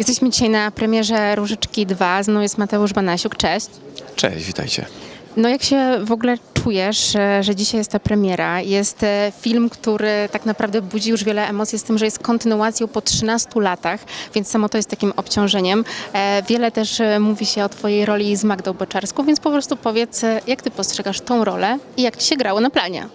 Jesteśmy dzisiaj na premierze Różyczki 2. Z mną jest Mateusz Banasiuk. Cześć. Cześć, witajcie. No jak się w ogóle czujesz, że, że dzisiaj jest ta premiera? Jest e, film, który tak naprawdę budzi już wiele emocji z tym, że jest kontynuacją po 13 latach, więc samo to jest takim obciążeniem. E, Wiele też e, mówi się o twojej roli z Magdą Boczarską, więc po prostu powiedz, e, jak ty postrzegasz tą rolę i jak ci się grało na planie?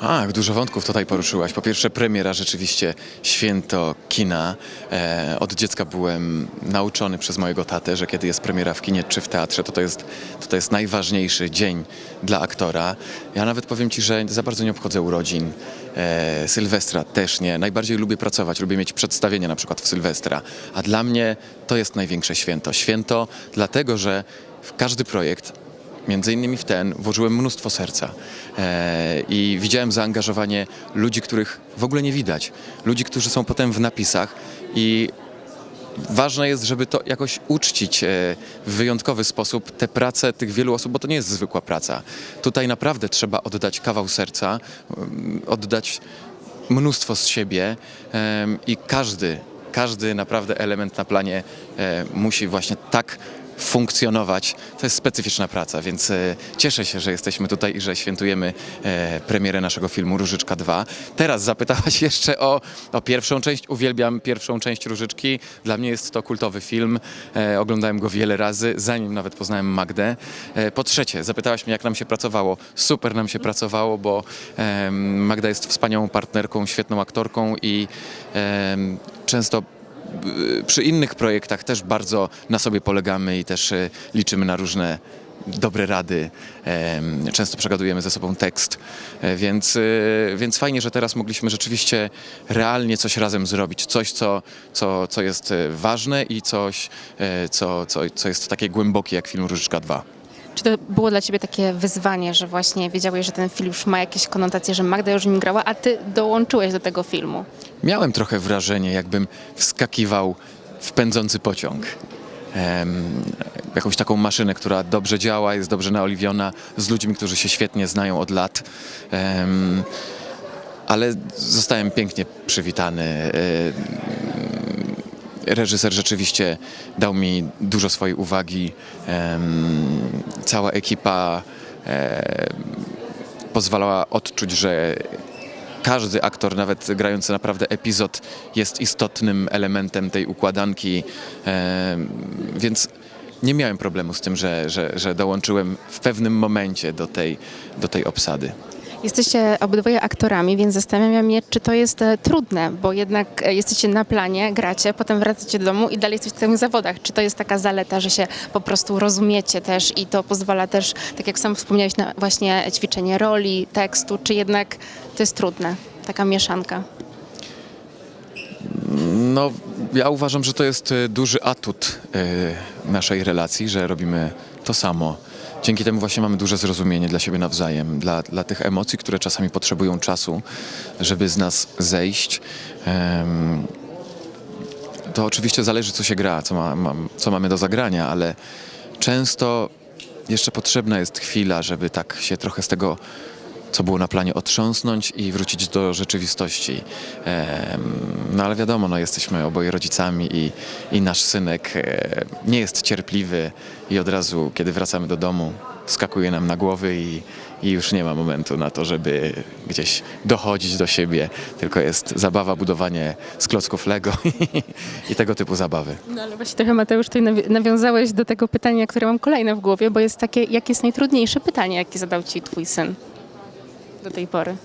A, dużo wątków tutaj poruszyłaś. Po pierwsze, premiera rzeczywiście święto kina. E, od dziecka byłem nauczony przez mojego tatę, że kiedy jest premiera w kinie czy w teatrze, to to jest, to to jest najważniejszy dzień dla aktora. Ja nawet powiem ci, że za bardzo nie obchodzę urodzin. E, Sylwestra też nie. Najbardziej lubię pracować, lubię mieć przedstawienie na przykład w Sylwestra. A dla mnie to jest największe święto. Święto dlatego, że każdy projekt Między innymi w ten włożyłem mnóstwo serca e, i widziałem zaangażowanie ludzi, których w ogóle nie widać. Ludzi, którzy są potem w napisach i ważne jest, żeby to jakoś uczcić e, w wyjątkowy sposób tę pracę tych wielu osób, bo to nie jest zwykła praca. Tutaj naprawdę trzeba oddać kawał serca, mm, oddać mnóstwo z siebie i każdy, każdy naprawdę element na planie e, musi właśnie tak funkcjonować. To jest specyficzna praca, więc e, cieszę się, że jesteśmy tutaj i że świętujemy e, premierę naszego filmu Różyczka 2. Teraz zapytałaś jeszcze o, o pierwszą część. Uwielbiam pierwszą część Różyczki. Dla mnie jest to kultowy film. E, oglądałem go wiele razy, zanim nawet poznałem Magdę. E, po trzecie, zapytałaś mnie, jak nam się pracowało. Super nam się pracowało, bo Magda jest wspaniałą partnerką, świetną aktorką i często przy innych projektach też bardzo na sobie polegamy i też y, liczymy na różne dobre rady. Często przegadujemy ze sobą tekst, E, więc, y, więc fajnie, że teraz mogliśmy rzeczywiście realnie coś razem zrobić. Coś, co, co, co jest y, ważne i coś, e, co, co, co jest takie głębokie jak film Różyczka 2. Czy to było dla ciebie takie wyzwanie, że właśnie wiedziałeś, że ten film już ma jakieś konotacje, że Magda już nim grała, a ty dołączyłeś do tego filmu? Miałem trochę wrażenie, jakbym wskakiwał w pędzący pociąg. Jakąś taką maszynę, która dobrze działa, jest dobrze naoliwiona, z ludźmi, którzy się świetnie znają od lat. Ale zostałem pięknie przywitany. Reżyser rzeczywiście dał mi dużo swojej uwagi. Cała ekipa e, pozwalała odczuć, że każdy aktor, nawet grający naprawdę epizod, jest istotnym elementem tej układanki, e, więc nie miałem problemu z tym, że, że, że dołączyłem w pewnym momencie do tej, do tej obsady. Jesteście obydwoje aktorami, więc zastanawiam się, czy to jest e, trudne, bo jednak e, jesteście na planie, gracie, potem wracacie do domu i dalej jesteście w tych zawodach. Czy to jest taka zaleta, że się po prostu rozumiecie też i to pozwala też, tak jak sam wspomniałeś, na właśnie ćwiczenie roli, tekstu, czy jednak to jest trudne, taka mieszanka? No, ja uważam, że to jest e, duży atut naszej relacji, że robimy to samo. Dzięki temu właśnie mamy duże zrozumienie dla siebie nawzajem, dla, dla tych emocji, które czasami potrzebują czasu, żeby z nas zejść. To oczywiście zależy, co się gra, co, ma, ma, co mamy do zagrania, ale często jeszcze potrzebna jest chwila, żeby tak się trochę z tego, co było na planie, otrząsnąć i wrócić do rzeczywistości. No ale wiadomo, no, jesteśmy oboje rodzicami i, i nasz synek e, nie jest cierpliwy i od razu, kiedy wracamy do domu, skakuje nam na głowy i, i już nie ma momentu na to, żeby gdzieś dochodzić do siebie, tylko jest zabawa, budowanie z klocków Lego i tego typu zabawy. No ale właśnie trochę Mateusz tutaj nawi- nawiązałeś do tego pytania, które mam kolejne w głowie, bo jest takie, jakie jest najtrudniejsze pytanie, jakie zadał ci twój syn do tej pory?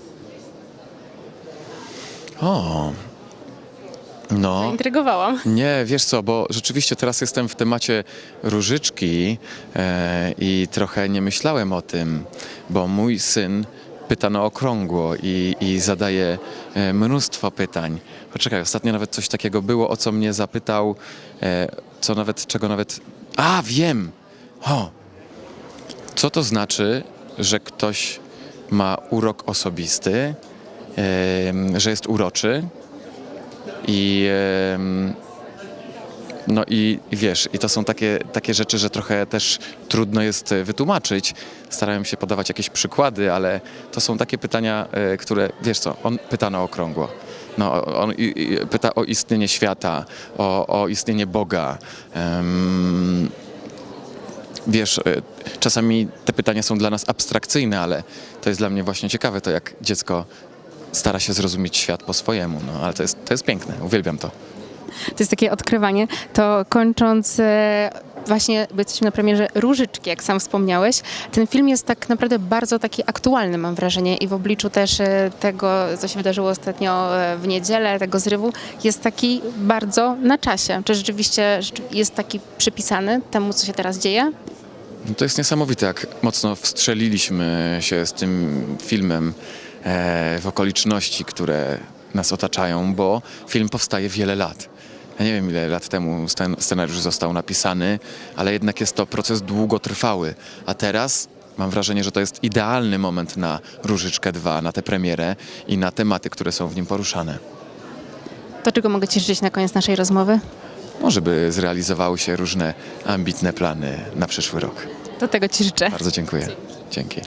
O, no. Zaintrygowałam. Nie, wiesz co, bo rzeczywiście teraz jestem w temacie różyczki e, i trochę nie myślałem o tym, bo mój syn pyta na okrągło i, i zadaje e, mnóstwo pytań. Poczekaj, ostatnio nawet coś takiego było, o co mnie zapytał, e, co nawet, czego nawet... A, wiem! O! Co to znaczy, że ktoś ma urok osobisty, że jest uroczy i no i wiesz, i to są takie, takie rzeczy, że trochę też trudno jest wytłumaczyć. Starałem się podawać jakieś przykłady, ale to są takie pytania, e, które, wiesz co, on pyta na okrągło. No, on pyta o istnienie świata, o, o istnienie Boga. Em, wiesz, e, czasami te pytania są dla nas abstrakcyjne, ale to jest dla mnie właśnie ciekawe, to jak dziecko stara się zrozumieć świat po swojemu. No, ale to jest, to jest piękne, uwielbiam to. To jest takie odkrywanie. To kończąc e, właśnie, bo jesteśmy na premierze Różyczki, jak sam wspomniałeś, ten film jest tak naprawdę bardzo taki aktualny, mam wrażenie, i w obliczu też e, tego, co się wydarzyło ostatnio e, w niedzielę, tego zrywu, jest taki bardzo na czasie. Czy rzeczywiście rzeczy- jest taki przypisany temu, co się teraz dzieje? No To jest niesamowite, jak mocno wstrzeliliśmy się z tym filmem e, w okoliczności, które nas otaczają, bo film powstaje wiele lat. Ja nie wiem, ile lat temu scen- scenariusz został napisany, ale jednak jest to proces długotrwały. A teraz mam wrażenie, że to jest idealny moment na Różyczkę 2, na tę premierę i na tematy, które są w nim poruszane. To czego mogę Ci życzyć na koniec naszej rozmowy? No, żeby zrealizowały się różne ambitne plany na przyszły rok. Do tego Ci życzę. Bardzo dziękuję. Dzięki.